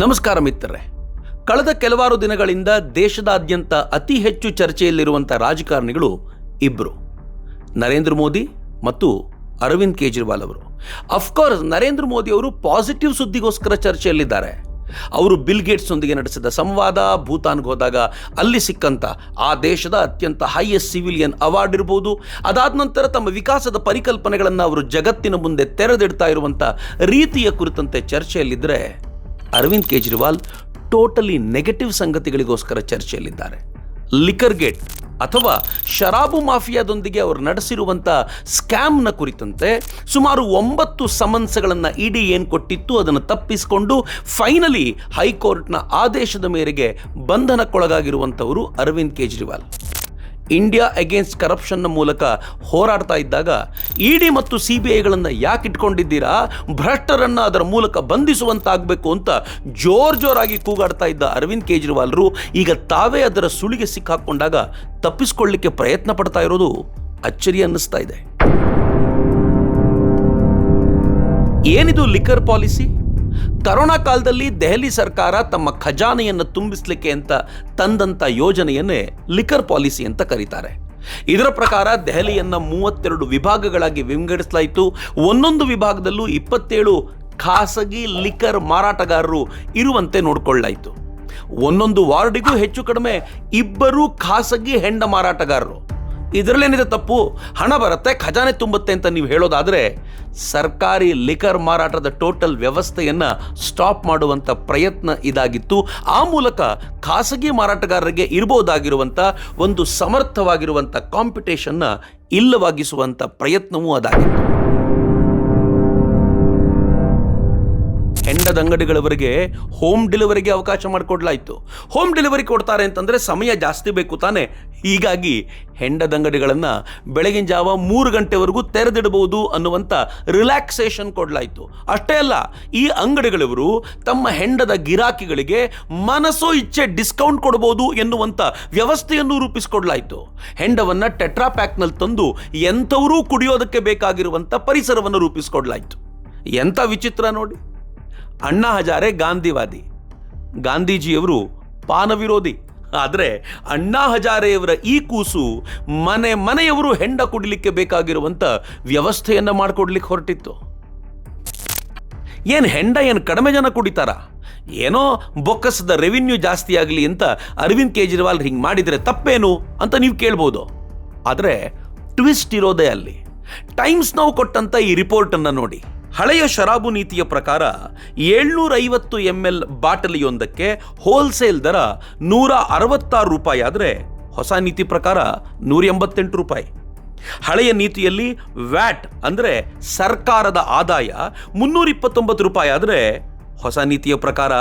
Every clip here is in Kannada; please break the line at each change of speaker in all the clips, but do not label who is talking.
ನಮಸ್ಕಾರ ಮಿತ್ರರೇ. ಕಳೆದ ಕೆಲವಾರು ದಿನಗಳಿಂದ ದೇಶದಾದ್ಯಂತ ಅತಿ ಹೆಚ್ಚು ಚರ್ಚೆಯಲ್ಲಿರುವಂಥ ರಾಜಕಾರಣಿಗಳು ಇಬ್ಬರು ನರೇಂದ್ರ ಮೋದಿ ಮತ್ತು ಅರವಿಂದ್ ಕೇಜ್ರಿವಾಲ್ ಅವರು. ಅಫ್ಕೋರ್ಸ್ ನರೇಂದ್ರ ಮೋದಿ ಅವರು ಪಾಸಿಟಿವ್ ಸುದ್ದಿಗೋಸ್ಕರ ಚರ್ಚೆಯಲ್ಲಿದ್ದಾರೆ. ಅವರು ಬಿಲ್ ಗೇಟ್ಸ್ನೊಂದಿಗೆ ನಡೆಸಿದ ಸಂವಾದ, ಭೂತಾನ್ಗೆ ಹೋದಾಗ ಅಲ್ಲಿ ಸಿಕ್ಕಂತ ಆ ದೇಶದ ಅತ್ಯಂತ ಹೈಯೆಸ್ಟ್ ಸಿವಿಲಿಯನ್ ಅವಾರ್ಡ್ ಇರ್ಬೋದು. ಅದಾದ ನಂತರ ತಮ್ಮ ವಿಕಾಸದ ಪರಿಕಲ್ಪನೆಗಳನ್ನು ಅವರು ಜಗತ್ತಿನ ಮುಂದೆ ತೆರೆದಿಡ್ತಾ ಇರುವಂಥ ರೀತಿಯ ಕುರಿತಂತೆ ಚರ್ಚೆಯಲ್ಲಿದ್ದರೆ ಅರವಿಂದ್ ಕೇಜ್ರಿವಾಲ್ ಟೋಟಲಿ ನೆಗೆಟಿವ್ ಸಂಗತಿಗಳಿಗೋಸ್ಕರ ಚರ್ಚೆಯಲ್ಲಿದ್ದಾರೆ. ಲಿಕರ್ ಗೇಟ್ ಅಥವಾ ಶರಾಬು ಮಾಫಿಯಾದೊಂದಿಗೆ ಅವರು ನಡೆಸಿರುವಂಥ ಸ್ಕ್ಯಾಮ್ನ ಕುರಿತಂತೆ ಸುಮಾರು ಒಂಬತ್ತು ಸಮನ್ಸ್ಗಳನ್ನು ಇಡಿ ಏನು ಕೊಟ್ಟಿತ್ತು ಅದನ್ನು ತಪ್ಪಿಸಿಕೊಂಡು ಫೈನಲಿ ಹೈಕೋರ್ಟ್ನ ಆದೇಶದ ಮೇರೆಗೆ ಬಂಧನಕ್ಕೊಳಗಾಗಿರುವಂಥವರು ಅರವಿಂದ್ ಕೇಜ್ರಿವಾಲ್. ಇಂಡಿಯಾ ಅಗೇನ್ಸ್ಟ್ ಕರಪ್ಷನ್ನ ಮೂಲಕ ಹೋರಾಡ್ತಾ ಇದ್ದಾಗ ಇಡಿ ಮತ್ತು ಸಿ ಬಿ ಐಗಳನ್ನು ಯಾಕೆ ಇಟ್ಕೊಂಡಿದ್ದೀರಾ? ಭ್ರಷ್ಟರನ್ನು ಅದರ ಮೂಲಕ ಬಂಧಿಸುವಂತಾಗಬೇಕು ಅಂತ ಜೋರ್ ಜೋರಾಗಿ ಕೂಗಾಡ್ತಾ ಇದ್ದ ಅರವಿಂದ್ ಕೇಜ್ರಿವಾಲ್ರು ಈಗ ತಾವೇ ಅದರ ಸುಳಿಗೆ ಸಿಕ್ಕಾಕೊಂಡಾಗ ತಪ್ಪಿಸ್ಕೊಳ್ಳಿಕ್ಕೆ ಪ್ರಯತ್ನ ಪಡ್ತಾ ಇರೋದು ಅಚ್ಚರಿ ಅನ್ನಿಸ್ತಾ ಇದೆ. ಏನಿದು ಲಿಕರ್ ಪಾಲಿಸಿ? ಕರೋನಾ ಕಾಲದಲ್ಲಿ ದೆಹಲಿ ಸರ್ಕಾರ ತಮ್ಮ ಖಜಾನೆಯನ್ನು ತುಂಬಿಸಲಿಕ್ಕೆ ಅಂತ ತಂದಂಥ ಯೋಜನೆಯನ್ನೇ ಲಿಕರ್ ಪಾಲಿಸಿ ಅಂತ ಕರೀತಾರೆ. ಇದರ ಪ್ರಕಾರ ದೆಹಲಿಯನ್ನು ಮೂವತ್ತೆರಡು ವಿಭಾಗಗಳಾಗಿ ವಿಂಗಡಿಸಲಾಯಿತು. ಒಂದೊಂದು ವಿಭಾಗದಲ್ಲೂ ಇಪ್ಪತ್ತೇಳು ಖಾಸಗಿ ಲಿಕರ್ ಮಾರಾಟಗಾರರು ಇರುವಂತೆ ನೋಡಿಕೊಳ್ಳಾಯಿತು ಒಂದೊಂದು ವಾರ್ಡಿಗೂ ಹೆಚ್ಚು ಕಡಿಮೆ ಇಬ್ಬರು ಖಾಸಗಿ ಹೆಂಡ ಮಾರಾಟಗಾರರು. ಇದರಲ್ಲೇನಿದೆ ತಪ್ಪು? ಹಣ ಬರುತ್ತೆ, ಖಜಾನೆ ತುಂಬುತ್ತೆ ಅಂತ ನೀವು ಹೇಳೋದಾದರೆ ಸರ್ಕಾರಿ ಲಿಕರ್ ಮಾರಾಟದ ಟೋಟಲ್ ವ್ಯವಸ್ಥೆಯನ್ನು ಸ್ಟಾಪ್ ಮಾಡುವಂಥ ಪ್ರಯತ್ನ ಇದಾಗಿತ್ತು. ಆ ಮೂಲಕ ಖಾಸಗಿ ಮಾರಾಟಗಾರರಿಗೆ ಇರಬಹುದಾಗಿರುವಂಥ ಒಂದು ಸಮರ್ಥವಾಗಿರುವಂಥ ಕಾಂಪಿಟೇಷನ್ನ ಇಲ್ಲವಾಗಿಸುವಂಥ ಪ್ರಯತ್ನವೂ ಅದಾಗಿತ್ತು. ಹೆಂಡದ ಅಂಗಡಿಗಳವರಿಗೆ ಹೋಮ್ ಡೆಲಿವರಿಗೆ ಅವಕಾಶ ಮಾಡಿಕೊಡ್ಲಾಯಿತು. ಹೋಮ್ ಡೆಲಿವರಿ ಕೊಡ್ತಾರೆ ಅಂತಂದರೆ ಸಮಯ ಜಾಸ್ತಿ ಬೇಕು ತಾನೆ. ಹೀಗಾಗಿ ಹೆಂಡದ ಅಂಗಡಿಗಳನ್ನು ಬೆಳಗಿನ ಜಾವ ಮೂರು ಗಂಟೆವರೆಗೂ ತೆರೆದಿಡಬಹುದು ಅನ್ನುವಂಥ ರಿಲ್ಯಾಕ್ಸೇಷನ್ ಕೊಡಲಾಯಿತು. ಅಷ್ಟೇ ಅಲ್ಲ, ಈ ಅಂಗಡಿಗಳವರು ತಮ್ಮ ಹೆಂಡದ ಗಿರಾಕಿಗಳಿಗೆ ಮನಸ್ಸೋ ಇಚ್ಛೆ ಡಿಸ್ಕೌಂಟ್ ಕೊಡಬಹುದು ಎನ್ನುವಂಥ ವ್ಯವಸ್ಥೆಯನ್ನು ರೂಪಿಸಿಕೊಡ್ಲಾಯಿತು. ಹೆಂಡವನ್ನು ಟೆಟ್ರಾ ಪ್ಯಾಕ್ನಲ್ಲಿ ತಂದು ಎಂಥವರೂ ಕುಡಿಯೋದಕ್ಕೆ ಬೇಕಾಗಿರುವಂಥ ಪರಿಸರವನ್ನು ರೂಪಿಸಿಕೊಡ್ಲಾಯಿತು. ಎಂಥ ವಿಚಿತ್ರ ನೋಡಿ. ಅಣ್ಣಾ ಹಜಾರೆ ಗಾಂಧಿವಾದಿ. ಗಾಂಧೀಜಿಯವರು ಪಾನ ವಿರೋಧಿ ಆದರೆ ಅಣ್ಣಾ ಹಜಾರೆಯವರ ಈ ಕೂಸು ಮನೆ ಮನೆಯವರು ಹೆಂಡ ಕುಡಿಲಿಕ್ಕೆ ಬೇಕಾಗಿರುವಂಥ ವ್ಯವಸ್ಥೆಯನ್ನು ಮಾಡಿಕೊಡ್ಲಿಕ್ಕೆ ಹೊರಟಿತ್ತು. ಏನು ಹೆಂಡ, ಏನು ಕಡಿಮೆ ಜನ ಕುಡಿತಾರ? ಏನೋ ಬೊಕ್ಕಸದ ರೆವಿನ್ಯೂ ಜಾಸ್ತಿ ಆಗಲಿ ಅಂತ ಅರವಿಂದ್ ಕೇಜ್ರಿವಾಲ್ ಹಿಂಗೆ ಮಾಡಿದರೆ ತಪ್ಪೇನು ಅಂತ ನೀವು ಕೇಳ್ಬೋದು. ಆದರೆ ಟ್ವಿಸ್ಟ್ ಇರೋದೇ ಅಲ್ಲಿ. ಟೈಮ್ಸ್ ನಾವು ಕೊಟ್ಟಂಥ ಈ ರಿಪೋರ್ಟನ್ನು ನೋಡಿ. ಹಳೆಯ ಶರಾಬು ನೀತಿಯ ಪ್ರಕಾರ ಏಳ್ನೂರ ಐವತ್ತು ಎಂ ಎಲ್ ಬಾಟಲಿಯೊಂದಕ್ಕೆ ಹೋಲ್ಸೇಲ್ ದರ ನೂರ ಅರವತ್ತಾರು ರೂಪಾಯಿ ಆದರೆ ಹೊಸ ನೀತಿ ಪ್ರಕಾರ ನೂರ ಎಂಬತ್ತೆಂಟು ರೂಪಾಯಿ. ಹಳೆಯ ನೀತಿಯಲ್ಲಿ ವ್ಯಾಟ್ ಅಂದರೆ ಸರ್ಕಾರದ ಆದಾಯ ಮುನ್ನೂರ ಇಪ್ಪತ್ತೊಂಬತ್ತು ರೂಪಾಯಿ ಆದರೆ ಹೊಸ ನೀತಿಯ ಪ್ರಕಾರ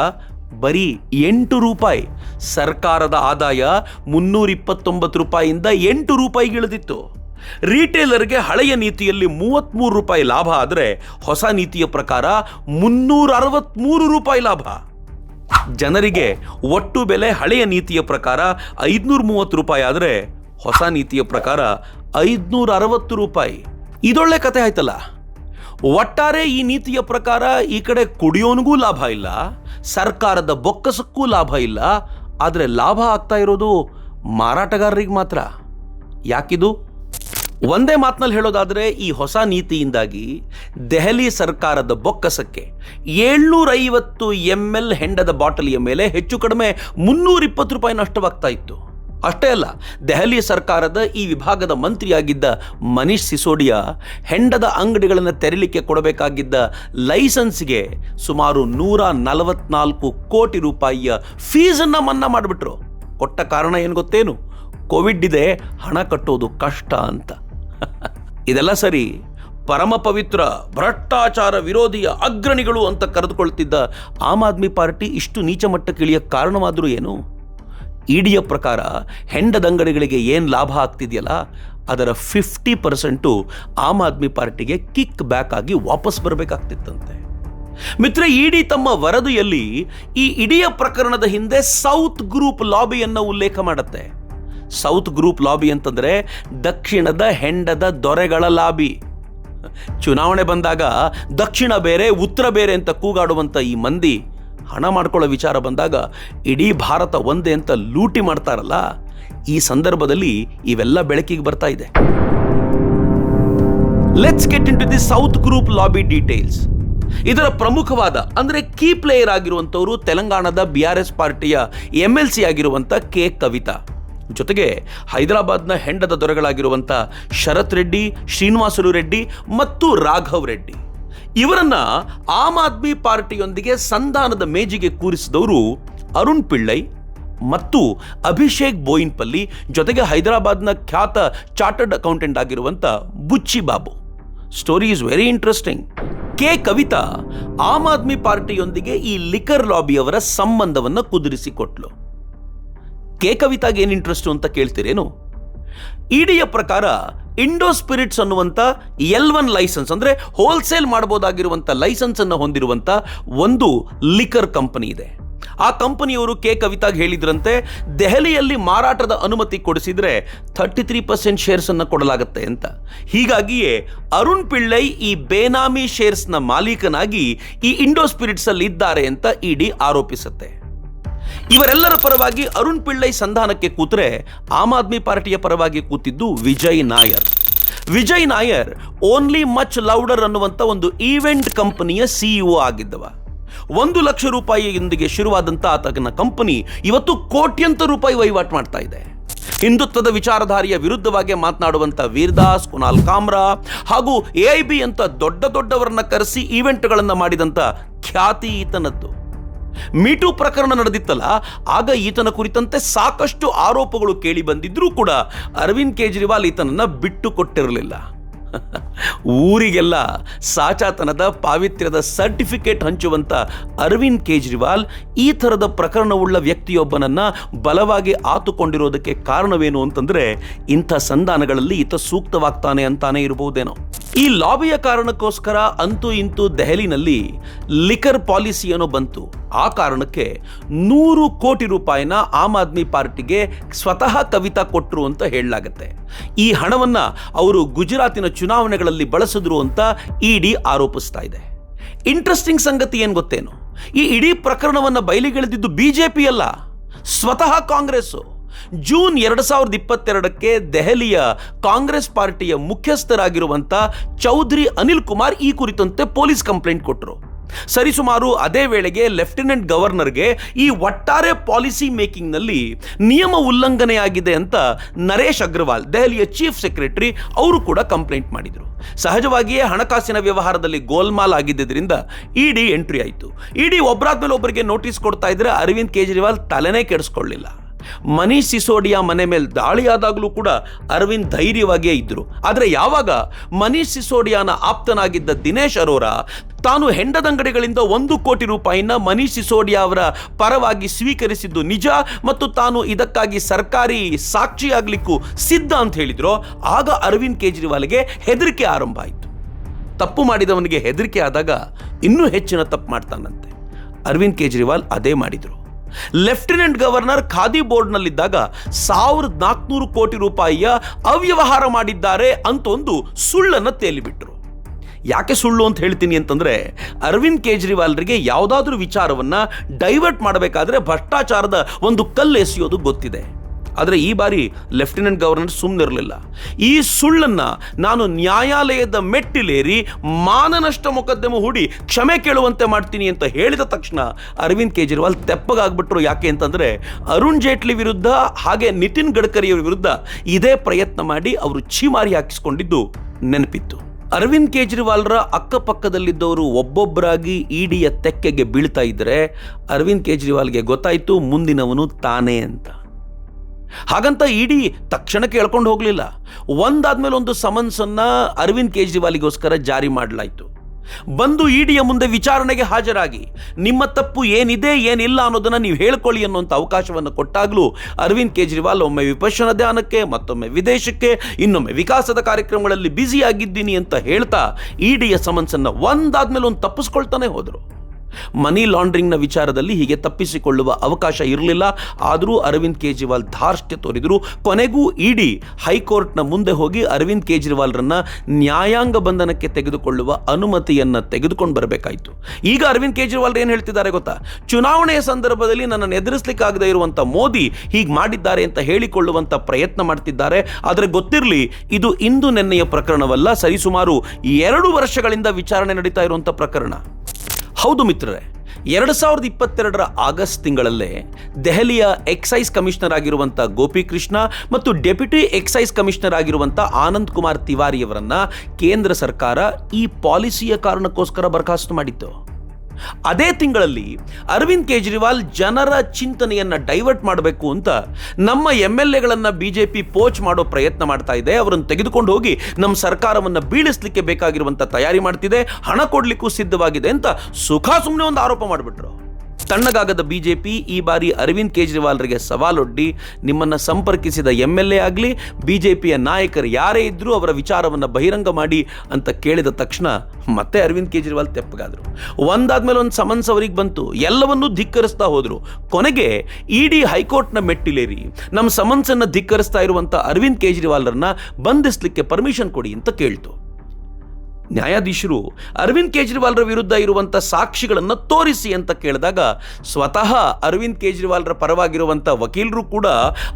ಬರೀ ಎಂಟು ರೂಪಾಯಿ. ಸರ್ಕಾರದ ಆದಾಯ ಮುನ್ನೂರ ಇಪ್ಪತ್ತೊಂಬತ್ತು ರೂಪಾಯಿಯಿಂದ ಎಂಟು ರೂಪಾಯಿಗೆ ಇಳಿದಿತ್ತು ರಿಟೇಲರ್ಗೆ ಹಳೆಯ ನೀತಿಯಲ್ಲಿ ಮೂವತ್ತ್ಮೂರು ರೂಪಾಯಿ ಲಾಭ ಆದರೆ ಹೊಸ ನೀತಿಯ ಪ್ರಕಾರ ಮುನ್ನೂರ ಅರವತ್ತ್ಮೂರು ರೂಪಾಯಿ ಲಾಭ. ಜನರಿಗೆ ಒಟ್ಟು ಬೆಲೆ ಹಳೆಯ ನೀತಿಯ ಪ್ರಕಾರ ಐದುನೂರ ಮೂವತ್ತು ರೂಪಾಯಿ ಆದರೆ ಹೊಸ ನೀತಿಯ ಪ್ರಕಾರ ಐದುನೂರ ಅರವತ್ತು ರೂಪಾಯಿ. ಇದೊಳ್ಳೆ ಕತೆ ಆಯ್ತಲ್ಲ? ಒಟ್ಟಾರೆ ಈ ನೀತಿಯ ಪ್ರಕಾರ ಈ ಕಡೆ ಕುಡಿಯೋನಿಗೂ ಲಾಭ ಇಲ್ಲ, ಸರ್ಕಾರದ ಬೊಕ್ಕಸಕ್ಕೂ ಲಾಭ ಇಲ್ಲ, ಆದರೆ ಲಾಭ ಆಗ್ತಾ ಇರೋದು ಮಾರಾಟಗಾರರಿಗೆ ಮಾತ್ರ. ಯಾಕಿದು? ಒಂದೇ ಮಾತಿನಲ್ಲಿ ಹೇಳೋದಾದರೆ ಈ ಹೊಸ ನೀತಿಯಿಂದಾಗಿ ದೆಹಲಿ ಸರ್ಕಾರದ ಬೊಕ್ಕಸಕ್ಕೆ ಏಳ್ನೂರ ಐವತ್ತು ಎಂ ಎಲ್ ಹೆಂಡದ ಬಾಟಲಿಯ ಮೇಲೆ ಹೆಚ್ಚು ಕಡಿಮೆ ಮುನ್ನೂರ ಇಪ್ಪತ್ತು ರೂಪಾಯಿ ನಷ್ಟವಾಗ್ತಾ ಇತ್ತು. ಅಷ್ಟೇ ಅಲ್ಲ, ದೆಹಲಿ ಸರ್ಕಾರದ ಈ ವಿಭಾಗದ ಮಂತ್ರಿಯಾಗಿದ್ದ ಮನೀಶ್ ಸಿಸೋಡಿಯಾ ಹೆಂಡದ ಅಂಗಡಿಗಳನ್ನು ತೆರಲಿಕ್ಕೆ ಕೊಡಬೇಕಾಗಿದ್ದ ಲೈಸೆನ್ಸ್ಗೆ ಸುಮಾರು ನೂರ ನಲವತ್ನಾಲ್ಕು ಕೋಟಿ ರೂಪಾಯಿಯ ಫೀಸನ್ನು ಮನ್ನಾ ಮಾಡಿಬಿಟ್ರು. ಕೊಟ್ಟ ಕಾರಣ ಏನು ಗೊತ್ತೇನು? ಕೋವಿಡ್ ಇದೆ, ಹಣ ಕಟ್ಟೋದು ಕಷ್ಟ ಅಂತ. ಇದೆಲ್ಲ ಸರಿ. ಪರಮ ಪವಿತ್ರ, ಭ್ರಷ್ಟಾಚಾರ ವಿರೋಧಿಯ ಅಗ್ರಣಿಗಳು ಅಂತ ಕರೆದುಕೊಳ್ತಿದ್ದ ಆಮ್ ಆದ್ಮಿ ಪಾರ್ಟಿ ಇಷ್ಟು ನೀಚ ಮಟ್ಟಕ್ಕೆ ಇಳಿಯಕ್ಕೆ ಕಾರಣವಾದರೂ ಏನು? ಇಡಿಯ ಪ್ರಕಾರ ಹೆಂಡದಂಗಡಿಗಳಿಗೆ ಏನು ಲಾಭ ಆಗ್ತಿದೆಯಲ್ಲ, ಅದರ ಫಿಫ್ಟಿ ಪರ್ಸೆಂಟು ಆಮ್ ಆದ್ಮಿ ಪಾರ್ಟಿಗೆ ಕಿಕ್ ಬ್ಯಾಕ್ ಆಗಿ ವಾಪಸ್ ಬರಬೇಕಾಗ್ತಿತ್ತಂತೆ. ಮಿತ್ರ ಇಡಿ ತಮ್ಮ ವರದಿಯಲ್ಲಿ ಈ ಇಡಿಯ ಪ್ರಕರಣದ ಹಿಂದೆ ಸೌತ್ ಗ್ರೂಪ್ ಲಾಬಿಯನ್ನು ಉಲ್ಲೇಖ ಮಾಡುತ್ತೆ. ಸೌತ್ ಗ್ರೂಪ್ ಲಾಬಿ ಅಂತಂದರೆ ದಕ್ಷಿಣದ ಹೆಂಡದ ದೊರೆಗಳ ಲಾಬಿ. ಚುನಾವಣೆ ಬಂದಾಗ ದಕ್ಷಿಣ ಬೇರೆ, ಉತ್ತರ ಬೇರೆ ಅಂತ ಕೂಗಾಡುವಂಥ ಈ ಮಂದಿ ಹಣ ಮಾಡ್ಕೊಳ್ಳೋ ವಿಚಾರ ಬಂದಾಗ ಇಡೀ ಭಾರತ ಒಂದೇ ಅಂತ ಲೂಟಿ ಮಾಡ್ತಾರಲ್ಲ, ಈ ಸಂದರ್ಭದಲ್ಲಿ ಇವೆಲ್ಲ ಬೆಳಕಿಗೆ ಬರ್ತಾ ಇದೆ. Let's get into the south group lobby details ಇದರ ಪ್ರಮುಖವಾದ, ಅಂದರೆ ಕೀ ಪ್ಲೇಯರ್ ಆಗಿರುವಂಥವರು ತೆಲಂಗಾಣದ ಬಿ ಆರ್ ಎಸ್ ಪಾರ್ಟಿಯ ಎಂ ಎಲ್ ಸಿ ಆಗಿರುವಂಥ ಕೆ ಕವಿತಾ. ಜೊತೆಗೆ ಹೈದರಾಬಾದ್ನ ಹೆಂಡದ ದೊರೆಗಳಾಗಿರುವಂಥ ಶರತ್ ರೆಡ್ಡಿ ಶ್ರೀನಿವಾಸಲು ರೆಡ್ಡಿ ಮತ್ತು ರಾಘವ್ ರೆಡ್ಡಿ. ಇವರನ್ನ ಆಮ್ ಆದ್ಮಿ ಪಾರ್ಟಿಯೊಂದಿಗೆ ಸಂಧಾನದ ಮೇಜಿಗೆ ಕೂರಿಸಿದವರು ಅರುಣ್ ಪಿಳ್ಳೈ ಮತ್ತು ಅಭಿಷೇಕ್ ಬೋಯಿನ್ಪಲ್ಲಿ ಜೊತೆಗೆ ಹೈದರಾಬಾದ್ನ ಖ್ಯಾತ ಚಾರ್ಟರ್ಡ್ ಅಕೌಂಟೆಂಟ್ ಆಗಿರುವಂಥ Butchi Babu. Story is very interesting. K Kavitha Aam Aadmi ಪಾರ್ಟಿಯೊಂದಿಗೆ ಈ ಲಿಕರ್ ಲಾಬಿಯವರ ಸಂಬಂಧವನ್ನು ಕುದುರಿಸಿಕೊಟ್ಲು ಕೆ ಕವಿತಾಗೆ ಏನು ಇಂಟ್ರೆಸ್ಟು ಅಂತ ಕೇಳ್ತೀರೇನು? ಇಡಿಯ ಪ್ರಕಾರ ಇಂಡೋ ಸ್ಪಿರಿಟ್ಸ್ ಅನ್ನುವಂಥ ಎಲ್ ಒನ್ ಲೈಸೆನ್ಸ್ ಅಂದರೆ ಹೋಲ್ಸೇಲ್ ಮಾಡ್ಬೋದಾಗಿರುವಂಥ ಲೈಸೆನ್ಸನ್ನು ಹೊಂದಿರುವಂಥ ಒಂದು ಲಿಕರ್ ಕಂಪನಿ ಇದೆ. ಆ ಕಂಪನಿಯವರು ಕೆ ಕವಿತಾಗೆ ಹೇಳಿದ್ರಂತೆ, ದೆಹಲಿಯಲ್ಲಿ ಮಾರಾಟದ ಅನುಮತಿ ಕೊಡಿಸಿದರೆ ಥರ್ಟಿ ತ್ರೀ ಪರ್ಸೆಂಟ್ ಶೇರ್ಸನ್ನು ಕೊಡಲಾಗುತ್ತೆ ಅಂತ. ಹೀಗಾಗಿಯೇ ಅರುಣ್ ಪಿಳ್ಳೈ ಈ ಬೇನಾಮಿ ಶೇರ್ಸ್ನ ಮಾಲೀಕನಾಗಿ ಈ ಇಂಡೋ ಸ್ಪಿರಿಟ್ಸಲ್ಲಿ ಇದ್ದಾರೆ ಅಂತ ಇಡಿ ಆರೋಪಿಸುತ್ತೆ. ಇವರೆಲ್ಲರ ಪರವಾಗಿ ಅರುಣ್ ಪಿಳ್ಳೈ ಸಂಧಾನಕ್ಕೆ ಕೂತ್ರೆ ಆಮ್ ಆದ್ಮಿ ಪಾರ್ಟಿಯ ಪರವಾಗಿ ಕೂತಿದ್ದು Vijay Nair. Vijay Nair only much louder ಅನ್ನುವಂಥ ಒಂದು ಈವೆಂಟ್ ಕಂಪನಿಯ ಸಿಇಒ ಆಗಿದ್ದವ. ಒಂದು ಲಕ್ಷ ರೂಪಾಯಿಯೊಂದಿಗೆ ಶುರುವಾದಂಥ ಆತನ ಕಂಪನಿ ಇವತ್ತು ಕೋಟ್ಯಂತರ ರೂಪಾಯಿ ವಹಿವಾಟು ಮಾಡ್ತಾ ಇದೆ. ಹಿಂದುತ್ವದ ವಿಚಾರಧಾರಿಯ ವಿರುದ್ಧವಾಗಿ ಮಾತನಾಡುವಂಥ ವೀರ್ದಾಸ್, ಕುನಾಲ್ ಕಾಮ್ರಾ ಹಾಗೂ ಎ ಐ ಬಿ ಅಂತ ದೊಡ್ಡ ದೊಡ್ಡವರನ್ನ ಕರೆಸಿ ಈವೆಂಟ್ಗಳನ್ನು ಮಾಡಿದಂಥ ಖ್ಯಾತಿ ಈತನದ್ದು. ಮೀಟು ಪ್ರಕರಣ ನಡೆದಿತ್ತಲ್ಲ, ಆಗ ಈತನ ಕುರಿತಂತೆ ಸಾಕಷ್ಟು ಆರೋಪಗಳು ಕೇಳಿ ಬಂದಿದ್ರೂ ಕೂಡ ಅರವಿಂದ್ ಕೇಜ್ರಿವಾಲ್ ಈತನನ್ನು ಬಿಟ್ಟು ಕೊಟ್ಟಿರಲಿಲ್ಲ. ಊರಿಗೆಲ್ಲ ಸಾಚಾತನದ ಪಾವಿತ್ರ್ಯದ ಸರ್ಟಿಫಿಕೇಟ್ ಹಂಚುವಂತ ಅರವಿಂದ್ ಕೇಜ್ರಿವಾಲ್ ಈ ಥರದ ಪ್ರಕರಣವುಳ್ಳ ವ್ಯಕ್ತಿಯೊಬ್ಬನನ್ನು ಬಲವಾಗಿ ಆತುಕೊಂಡಿರೋದಕ್ಕೆ ಕಾರಣವೇನು ಅಂತಂದರೆ ಇಂಥ ಸಂಧಾನಗಳಲ್ಲಿ ಈತ ಸೂಕ್ತವಾಗ್ತಾನೆ ಅಂತಾನೆ ಇರಬಹುದೇನೋ ಈ ಲಾಬಿಯ ಕಾರಣಕ್ಕೋಸ್ಕರ ಅಂತೂ ಇಂತೂ ದೆಹಲಿನಲ್ಲಿ ಲಿಕರ್ ಪಾಲಿಸಿ ಬಂತು. ಆ ಕಾರಣಕ್ಕೆ ನೂರು ಕೋಟಿ ರೂಪಾಯಿನ ಆಮ್ ಆದ್ಮಿ ಪಾರ್ಟಿಗೆ ಸ್ವತಃ ಕವಿತಾ ಕೊಟ್ಟರು ಅಂತ ಹೇಳಲಾಗತ್ತೆ. ಈ ಹಣವನ್ನು ಅವರು ಗುಜರಾತಿನ ಚುನಾವಣೆಗಳಲ್ಲಿ ಬಳಸಿದ್ರು ಅಂತ ಇಡಿ ಆರೋಪಿಸ್ತಾ ಇದೆ. ಇಂಟ್ರೆಸ್ಟಿಂಗ್ ಸಂಗತಿ ಏನು ಗೊತ್ತೇನು? ಈ ಇಡೀ ಪ್ರಕರಣವನ್ನು ಬಯಲಿಗೆಳೆದಿದ್ದು ಪಿ ಅಲ್ಲ ಸ್ವತಃ ಕಾಂಗ್ರೆಸ್ಸು. ಜೂನ್ ಎರಡು ಸಾವಿರದ ಇಪ್ಪತ್ತೆರಡಕ್ಕೆ ದೆಹಲಿಯ ಕಾಂಗ್ರೆಸ್ ಪಾರ್ಟಿಯ ಮುಖ್ಯಸ್ಥರಾಗಿರುವಂಥ ಚೌಧರಿ ಅನಿಲ್ ಕುಮಾರ್ ಈ ಕುರಿತಂತೆ ಪೊಲೀಸ್ ಕಂಪ್ಲೇಂಟ್ ಕೊಟ್ಟರು ಸರಿಸುಮಾರು ಅದೇ ವೇಳೆಗೆ ಲೆಫ್ಟಿನೆಂಟ್ ಗವರ್ನರ್ಗೆ ಈ ಒಟ್ಟಾರೆ ಪಾಲಿಸಿ ಮೇಕಿಂಗ್ನಲ್ಲಿ ನಿಯಮ ಉಲ್ಲಂಘನೆಯಾಗಿದೆ ಅಂತ ನರೇಶ್ ಅಗ್ರವಾಲ್, ದೆಹಲಿಯ ಚೀಫ್ ಸೆಕ್ರೆಟರಿ ಅವರು ಕೂಡ ಕಂಪ್ಲೇಂಟ್ ಮಾಡಿದರು. ಸಹಜವಾಗಿಯೇ ಹಣಕಾಸಿನ ವ್ಯವಹಾರದಲ್ಲಿ ಗೋಲ್ಮಾಲ್ ಆಗಿದ್ದರಿಂದ ಇಡಿ ಎಂಟ್ರಿ ಆಯಿತು. ಇಡಿ ಒಬ್ಬರಾದ್ಮೇಲೆ ಒಬ್ಬರಿಗೆ ನೋಟಿಸ್ ಕೊಡ್ತಾ ಇದ್ರೆ ಅರವಿಂದ್ ಕೇಜ್ರಿವಾಲ್ ತಲೆನೇ ಕೆಡಿಸ್ಕೊಳ್ಳಿಲ್ಲ. ಮನೀಶ್ ಸಿಸೋಡಿಯಾ ಮನೆ ಮೇಲೆ ದಾಳಿಯಾದಾಗಲೂ ಕೂಡ ಅರವಿಂದ್ ಧೈರ್ಯವಾಗಿಯೇ ಇದ್ದರು ಆದರೆ ಯಾವಾಗ ಮನೀಶ್ ಸಿಸೋಡಿಯಾನ ಆಪ್ತನಾಗಿದ್ದ ದಿನೇಶ್ ಅರೋರಾ, ತಾನು ಹೆಂಡದಂಗಡಿಗಳಿಂದ ಒಂದು ಕೋಟಿ ರೂಪಾಯಿನ ಮನೀಶ್ ಸಿಸೋಡಿಯಾ ಅವರ ಪರವಾಗಿ ಸ್ವೀಕರಿಸಿದ್ದು ನಿಜ ಮತ್ತು ತಾನು ಇದಕ್ಕಾಗಿ ಸರ್ಕಾರಿ ಸಾಕ್ಷಿಯಾಗಲಿಕ್ಕೂ ಸಿದ್ಧ ಅಂತ ಹೇಳಿದ್ರು, ಆಗ ಅರವಿಂದ್ ಕೇಜ್ರಿವಾಲ್ಗೆ ಹೆದರಿಕೆ ಆರಂಭ ಆಯಿತು. ತಪ್ಪು ಮಾಡಿದವನಿಗೆ ಹೆದರಿಕೆ ಆದಾಗ ಇನ್ನೂ ಹೆಚ್ಚಿನ ತಪ್ಪು ಮಾಡ್ತಾನಂತೆ. ಅರವಿಂದ್ ಕೇಜ್ರಿವಾಲ್ ಅದೇ ಮಾಡಿದರು. ಲೆಫ್ಟಿನೆಂಟ್ ಗವರ್ನರ್ ಖಾದಿ ಬೋರ್ಡ್ನಲ್ಲಿದ್ದಾಗ ಸಾವಿರದ ನಾಲ್ಕುನೂರು ಕೋಟಿ ರೂಪಾಯಿಯ ಅವ್ಯವಹಾರ ಮಾಡಿದ್ದಾರೆ ಅಂತ ಒಂದು ಸುಳ್ಳನ್ನು ತೇಲಿಬಿಟ್ರು. ಯಾಕೆ ಸುಳ್ಳು ಅಂತ ಹೇಳ್ತೀನಿ ಅಂತಂದರೆ ಅರವಿಂದ್ ಕೇಜ್ರಿವಾಲ್ರಿಗೆ ಯಾವುದಾದ್ರೂ ವಿಚಾರವನ್ನ ಡೈವರ್ಟ್ ಮಾಡಬೇಕಾದ್ರೆ ಭ್ರಷ್ಟಾಚಾರದ ಒಂದು ಕಲ್ಲು ಎಸೆಯೋದು ಗೊತ್ತಿದೆ. ಆದರೆ ಈ ಬಾರಿ ಲೆಫ್ಟಿನೆಂಟ್ ಗವರ್ನರ್ ಸುಮ್ಮನಿರಲಿಲ್ಲ ಈ ಸುಳ್ಳನ್ನು ನಾನು ನ್ಯಾಯಾಲಯದ ಮೆಟ್ಟಿಲೇರಿ ಮಾನನಷ್ಟ ಮೊಕದ್ದಮೆ ಹೂಡಿ ಕ್ಷಮೆ ಕೇಳುವಂತೆ ಮಾಡ್ತೀನಿ ಅಂತ ಹೇಳಿದ ತಕ್ಷಣ ಅರವಿಂದ್ ಕೇಜ್ರಿವಾಲ್ ತೆಪ್ಪಗಾಗ್ಬಿಟ್ರು ಯಾಕೆ ಅಂತಂದರೆ ಅರುಣ್ ಜೇಟ್ಲಿ ವಿರುದ್ಧ ಹಾಗೆ ನಿತಿನ್ ಗಡ್ಕರಿಯವರ ವಿರುದ್ಧ ಇದೇ ಪ್ರಯತ್ನ ಮಾಡಿ ಅವರು ಛೀಮಾರಿ ಹಾಕಿಸ್ಕೊಂಡಿದ್ದು ನೆನಪಿತ್ತು. ಅರವಿಂದ್ ಕೇಜ್ರಿವಾಲ್ರ ಅಕ್ಕಪಕ್ಕದಲ್ಲಿದ್ದವರು ಒಬ್ಬೊಬ್ಬರಾಗಿ ಇಡಿಯ ತೆಕ್ಕೆಗೆ ಬೀಳ್ತಾ ಇದ್ದರೆ ಅರವಿಂದ್ ಕೇಜ್ರಿವಾಲ್ಗೆ ಗೊತ್ತಾಯಿತು ಮುಂದಿನವನು ತಾನೇ ಅಂತ. ಹಾಗಂತ ಇಡೀ ತಕ್ಷಣ ಕೇಳ್ಕೊಂಡು ಹೋಗಲಿಲ್ಲ. ಒಂದಾದ್ಮೇಲೆ ಒಂದು ಸಮನ್ಸನ್ನು ಅರವಿಂದ್ ಕೇಜ್ರಿವಾಲಿಗೋಸ್ಕರ ಜಾರಿ ಮಾಡಲಾಯಿತು. ಬಂದು ಇಡಿಯ ಮುಂದೆ ವಿಚಾರಣೆಗೆ ಹಾಜರಾಗಿ, ನಿಮ್ಮ ತಪ್ಪು ಏನಿದೆ, ಏನಿಲ್ಲ ಅನ್ನೋದನ್ನು ನೀವು ಹೇಳ್ಕೊಳ್ಳಿ ಅನ್ನುವಂಥ ಅವಕಾಶವನ್ನು ಕೊಟ್ಟಾಗಲೂ ಅರವಿಂದ್ ಕೇಜ್ರಿವಾಲ್ ಒಮ್ಮೆ ವಿಪಶನ ಧ್ಯಾನಕ್ಕೆ, ಮತ್ತೊಮ್ಮೆ ವಿದೇಶಕ್ಕೆ, ಇನ್ನೊಮ್ಮೆ ವಿಕಾಸದ ಕಾರ್ಯಕ್ರಮಗಳಲ್ಲಿ ಬ್ಯುಸಿಯಾಗಿದ್ದೀನಿ ಅಂತ ಹೇಳ್ತಾ ಇಡಿಯ ಸಮನ್ಸನ್ನು ಒಂದಾದ್ಮೇಲೆ ಒಂದು ತಪ್ಪಿಸ್ಕೊಳ್ತಾನೆ ಹೋದರು. ಮನಿ ಲಾಂಡ್ರಿಂಗ್ನ ವಿಚಾರದಲ್ಲಿ ಹೀಗೆ ತಪ್ಪಿಸಿಕೊಳ್ಳುವ ಅವಕಾಶ ಇರಲಿಲ್ಲ. ಆದರೂ ಅರವಿಂದ್ ಕೇಜ್ರಿವಾಲ್ ಧಾರ್ಷ್ಟ್ಯ ತೋರಿದರು. ಕೊನೆಗೂ ಇಡಿ ಹೈಕೋರ್ಟ್ನ ಮುಂದೆ ಹೋಗಿ ಅರವಿಂದ್ ಕೇಜ್ರಿವಾಲ್ರನ್ನ ನ್ಯಾಯಾಂಗ ಬಂಧನಕ್ಕೆ ತೆಗೆದುಕೊಳ್ಳುವ ಅನುಮತಿಯನ್ನು ತೆಗೆದುಕೊಂಡು ಬರಬೇಕಾಯಿತು. ಈಗ ಅರವಿಂದ್ ಕೇಜ್ರಿವಾಲ್ ಏನು ಹೇಳ್ತಿದ್ದಾರೆ ಗೊತ್ತಾ? ಚುನಾವಣೆಯ ಸಂದರ್ಭದಲ್ಲಿ ನನ್ನನ್ನು ಎದುರಿಸಲಿಕ್ಕಾಗದೇ ಇರುವಂಥ ಮೋದಿ ಹೀಗೆ ಮಾಡಿದ್ದಾರೆ ಅಂತ ಹೇಳಿಕೊಳ್ಳುವಂಥ ಪ್ರಯತ್ನ ಮಾಡ್ತಿದ್ದಾರೆ. ಆದರೆ ಗೊತ್ತಿರಲಿ, ಇದು ಇಂದು ನೆನ್ನೆಯ ಪ್ರಕರಣವಲ್ಲ, ಸರಿಸುಮಾರು ಎರಡು ವರ್ಷಗಳಿಂದ ವಿಚಾರಣೆ ನಡೀತಾ ಇರುವಂಥ ಪ್ರಕರಣ. ಹೌದು ಮಿತ್ರರೇ, ಎರಡು ಸಾವಿರದ ಇಪ್ಪತ್ತೆರಡರ ಆಗಸ್ಟ್ ತಿಂಗಳಲ್ಲೇ ದೆಹಲಿಯ ಎಕ್ಸೈಸ್ ಕಮಿಷನರ್ ಆಗಿರುವಂಥ ಗೋಪಿಕೃಷ್ಣ ಮತ್ತು ಡೆಪ್ಯೂಟಿ ಎಕ್ಸೈಸ್ ಕಮಿಷನರ್ ಆಗಿರುವಂಥ ಆನಂದ್ ಕುಮಾರ್ ತಿವಾರಿಯವರನ್ನು ಕೇಂದ್ರ ಸರ್ಕಾರ ಈ ಪಾಲಿಸಿಯ ಕಾರಣಕ್ಕೋಸ್ಕರ ಬರ್ಖಾಸ್ತು ಮಾಡಿತ್ತು. ಅದೇ ತಿಂಗಳಲ್ಲಿ ಅರವಿಂದ್ ಕೇಜ್ರಿವಾಲ್ ಜನರ ಚಿಂತನೆಯನ್ನ ಡೈವರ್ಟ್ ಮಾಡಬೇಕು ಅಂತ ನಮ್ಮ ಎಂ ಎಲ್ ಎಗಳನ್ನ ಬಿಜೆಪಿ ಪೋಚ್ ಮಾಡೋ ಪ್ರಯತ್ನ ಮಾಡ್ತಾ ಇದೆ. ಅವರನ್ನು ತೆಗೆದುಕೊಂಡು ಹೋಗಿ ನಮ್ಮ ಸರ್ಕಾರವನ್ನು ಬೀಳಿಸಲಿಕ್ಕೆ ಬೇಕಾಗಿರುವಂತ ತಯಾರಿ ಮಾಡ್ತಿದೆ. ಹಣ ಕೊಡ್ಲಿಕ್ಕೂ ಸಿದ್ಧವಾಗಿದೆ ಅಂತ ಸುಖ ಸುಮ್ಮನೆ ಒಂದು ಆರೋಪ ಮಾಡಿಬಿಟ್ರು. ತಣ್ಣಗಾಗದ ಬಿಜೆಪಿ ಈ ಬಾರಿ ಅರವಿಂದ್ ಕೇಜ್ರಿವಾಲ್ರಿಗೆ ಸವಾಲೊಡ್ಡಿ ನಿಮ್ಮನ್ನು ಸಂಪರ್ಕಿಸಿದ ಎಂ ಎಲ್ ಎ ಆಗಲಿ, ಬಿಜೆಪಿಯ ನಾಯಕರು ಯಾರೇ ಇದ್ದರೂ ಅವರ ವಿಚಾರವನ್ನು ಬಹಿರಂಗ ಮಾಡಿ ಅಂತ ಕೇಳಿದ ತಕ್ಷಣ ಮತ್ತೆ ಅರವಿಂದ್ ಕೇಜ್ರಿವಾಲ್ ತೆಪ್ಪಗಾದ್ರು. ಒಂದಾದ್ಮೇಲೆ ಒಂದು ಸಮನ್ಸ್ ಅವರಿಗೆ ಬಂತು. ಎಲ್ಲವನ್ನೂ ಧಿಕ್ಕರಿಸ್ತಾ ಹೋದರು. ಕೊನೆಗೆ ಇಡಿ ಹೈಕೋರ್ಟ್ನ ಮೆಟ್ಟಿಲೇರಿ. ನಮ್ಮ ಸಮನ್ಸನ್ನು ಧಿಕ್ಕರಿಸ್ತಾ ಇರುವಂಥ ಅರವಿಂದ್ ಕೇಜ್ರಿವಾಲ್ರನ್ನ ಬಂಧಿಸಲಿಕ್ಕೆ ಪರ್ಮಿಷನ್ ಕೊಡಿ ಅಂತ ಕೇಳ್ತು. ನ್ಯಾಯಾಧೀಶರು ಅರವಿಂದ್ ಕೇಜ್ರಿವಾಲ್ರ ವಿರುದ್ಧ ಇರುವಂಥ ಸಾಕ್ಷಿಗಳನ್ನು ತೋರಿಸಿ ಅಂತ ಕೇಳಿದಾಗ ಸ್ವತಃ ಅರವಿಂದ್ ಕೇಜ್ರಿವಾಲ್ರ ಪರವಾಗಿರುವಂಥ ವಕೀಲರು ಕೂಡ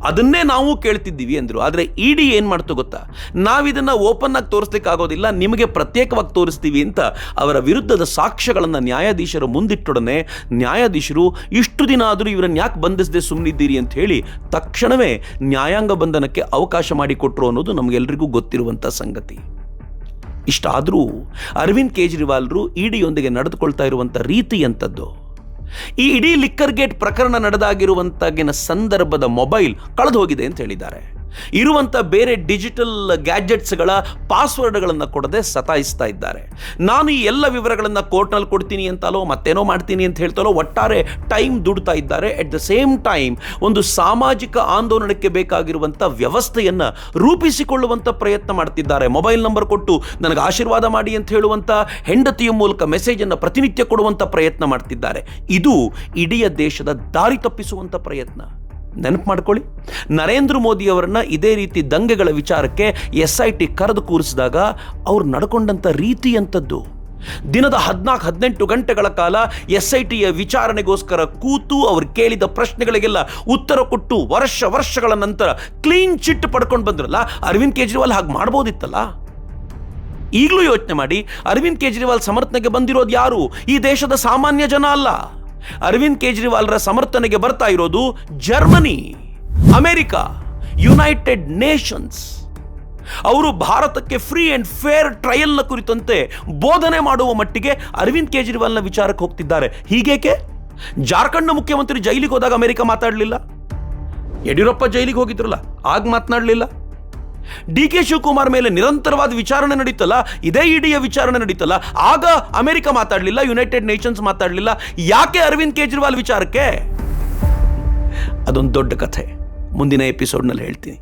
ಅದನ್ನೇ ನಾವು ಕೇಳ್ತಿದ್ದೀವಿ ಅಂದರು. ಆದರೆ ಇಡಿ ಏನು ಮಾಡ್ತು ಗೊತ್ತಾ? ನಾವಿದನ್ನು ಓಪನ್ ಆಗಿ ತೋರಿಸ್ಲಿಕ್ಕೆ ಆಗೋದಿಲ್ಲ ನಿಮಗೆ ಪ್ರತ್ಯೇಕವಾಗಿ ತೋರಿಸ್ತೀವಿ ಅಂತ ಅವರ ವಿರುದ್ಧದ ಸಾಕ್ಷ್ಯಗಳನ್ನು ನ್ಯಾಯಾಧೀಶರು ಮುಂದಿಟ್ಟೊಡನೆ ನ್ಯಾಯಾಧೀಶರು ಇಷ್ಟು ದಿನ ಆದರೂ ಇವರನ್ನು ಯಾಕೆ ಬಂಧಿಸದೆ ಸುಮ್ಮನಿದ್ದೀರಿ ಅಂತ ಹೇಳಿ ತಕ್ಷಣವೇ ನ್ಯಾಯಾಂಗ ಬಂಧನಕ್ಕೆ ಅವಕಾಶ ಮಾಡಿಕೊಟ್ರು ಅನ್ನೋದು ನಮಗೆಲ್ಲರಿಗೂ ಗೊತ್ತಿರುವಂಥ ಸಂಗತಿ. ಇಷ್ಟಾದರೂ ಅರವಿಂದ್ ಕೇಜ್ರಿವಾಲ್ರು ಇಡಿಯೊಂದಿಗೆ ನಡೆದುಕೊಳ್ತಾ ಇರುವಂಥ ರೀತಿ ಎಂಥದ್ದು? ಈ ಇಡೀ ಲಿಕ್ಕರ್ ಗೇಟ್ ಪ್ರಕರಣ ನಡೆದಾಗಿರುವಂತಾಗಿನ ಸಂದರ್ಭದ ಮೊಬೈಲ್ ಕಳೆದು ಹೋಗಿದೆ ಅಂತ ಹೇಳಿದ್ದಾರೆ. ಇರುವಂಥ ಬೇರೆ ಡಿಜಿಟಲ್ ಗ್ಯಾಜೆಟ್ಸ್ಗಳ ಪಾಸ್ವರ್ಡ್ಗಳನ್ನು ಕೊಡದೆ ಸತಾಯಿಸ್ತಾ ಇದ್ದಾರೆ. ನಾನು ಈ ಎಲ್ಲ ವಿವರಗಳನ್ನು ಕೋರ್ಟ್ನಲ್ಲಿ ಕೊಡ್ತೀನಿ ಅಂತಲೋ, ಮತ್ತೇನೋ ಮಾಡ್ತೀನಿ ಅಂತ ಹೇಳ್ತಾಲೋ, ಒಟ್ಟಾರೆ ಟೈಮ್ ದುಡ್ತಾ ಇದ್ದಾರೆ. ಎಟ್ ದ ಸೇಮ್ ಟೈಮ್ ಒಂದು ಸಾಮಾಜಿಕ ಆಂದೋಲನಕ್ಕೆ ಬೇಕಾಗಿರುವಂಥ ವ್ಯವಸ್ಥೆಯನ್ನು ರೂಪಿಸಿಕೊಳ್ಳುವಂಥ ಪ್ರಯತ್ನ ಮಾಡ್ತಿದ್ದಾರೆ. ಮೊಬೈಲ್ ನಂಬರ್ ಕೊಟ್ಟು ನನಗೆ ಆಶೀರ್ವಾದ ಮಾಡಿ ಅಂತ ಹೇಳುವಂಥ ಹೆಂಡತಿಯ ಮೂಲಕ ಮೆಸೇಜನ್ನು ಪ್ರತಿನಿತ್ಯ ಕೊಡುವಂಥ ಪ್ರಯತ್ನ ಮಾಡ್ತಿದ್ದಾರೆ. ಇದು ಇಡೀ ದೇಶದ ದಾರಿ ತಪ್ಪಿಸುವಂಥ ಪ್ರಯತ್ನ. ನೆನಪು ಮಾಡ್ಕೊಳ್ಳಿ. ನರೇಂದ್ರ ಮೋದಿ ಅವರನ್ನ ಇದೇ ರೀತಿ ದಂಗೆಗಳ ವಿಚಾರಕ್ಕೆ ಎಸ್ ಐ ಟಿ ಕರೆದು ಕೂರಿಸಿದಾಗ ಅವ್ರು ನಡ್ಕೊಂಡಂಥ ರೀತಿ ಅಂಥದ್ದು ದಿನದ ಹದಿನಾಲ್ಕು, ಹದಿನೆಂಟು ಗಂಟೆಗಳ ಕಾಲ ಎಸ್ ಐ ಟಿಯ ವಿಚಾರಣೆಗೋಸ್ಕರ ಕೂತು ಅವರು ಕೇಳಿದ ಪ್ರಶ್ನೆಗಳಿಗೆಲ್ಲ ಉತ್ತರ ಕೊಟ್ಟು ವರ್ಷ ವರ್ಷಗಳ ನಂತರ ಕ್ಲೀನ್ ಚಿಟ್ ಪಡ್ಕೊಂಡು ಬಂದ್ರಲ್ಲ, ಅರವಿಂದ್ ಕೇಜ್ರಿವಾಲ್ ಹಾಗೆ ಮಾಡ್ಬೋದಿತ್ತಲ್ಲ? ಈಗಲೂ ಯೋಚನೆ ಮಾಡಿ, ಅರವಿಂದ್ ಕೇಜ್ರಿವಾಲ್ ಸಮರ್ಥನೆಗೆ ಬಂದಿರೋದು ಯಾರು? ಈ ದೇಶದ ಸಾಮಾನ್ಯ ಜನ ಅಲ್ಲ. ಅರವಿಂದ್ ಕೇಜ್ರಿವಾಲ್ರ ಸಮರ್ಥನೆಗೆ ಬರ್ತಾ ಇರೋದು ಜರ್ಮನಿ, ಅಮೆರಿಕ, ಯುನೈಟೆಡ್ ನೇಷನ್ಸ್. ಅವರು ಭಾರತಕ್ಕೆ ಫ್ರೀ ಅಂಡ್ ಫೇರ್ ಟ್ರಯಲ್ನ ಕುರಿತಂತೆ ಬೋಧನೆ ಮಾಡುವ ಮಟ್ಟಿಗೆ ಅರವಿಂದ್ ಕೇಜ್ರಿವಾಲ್ನ ವಿಚಾರಕ್ಕೆ ಹೋಗ್ತಿದ್ದಾರೆ. ಹೀಗೇಕೆ? ಜಾರ್ಖಂಡ್ನ ಮುಖ್ಯಮಂತ್ರಿ ಜೈಲಿಗೆ ಹೋದಾಗ ಅಮೆರಿಕ ಮಾತಾಡಲಿಲ್ಲ. ಯಡಿಯೂರಪ್ಪ ಜೈಲಿಗೆ ಹೋಗಿದ್ರಲ್ಲ, ಆಗ ಮಾತನಾಡಲಿಲ್ಲ. ಡಿ ಕೆ ಶಿವಕುಮಾರ್ ಮೇಲೆ ನಿರಂತರವಾದ ವಿಚಾರಣೆ ನಡೀತಲ್ಲ, ಇದೇ ಇಡಿಯ ವಿಚಾರಣೆ ನಡೀತಲ್ಲ, ಆಗ ಅಮೆರಿಕ ಮಾತಾಡಲಿಲ್ಲ, ಯುನೈಟೆಡ್ ನೇಷನ್ಸ್ ಮಾತಾಡಲಿಲ್ಲ, ಯಾಕೆ ಅರವಿಂದ್ ಕೇಜ್ರಿವಾಲ್ ವಿಚಾರಕ್ಕೆ? ಅದೊಂದು ದೊಡ್ಡ ಕಥೆ, ಮುಂದಿನ ಎಪಿಸೋಡ್ನಲ್ಲಿ ಹೇಳ್ತೀನಿ.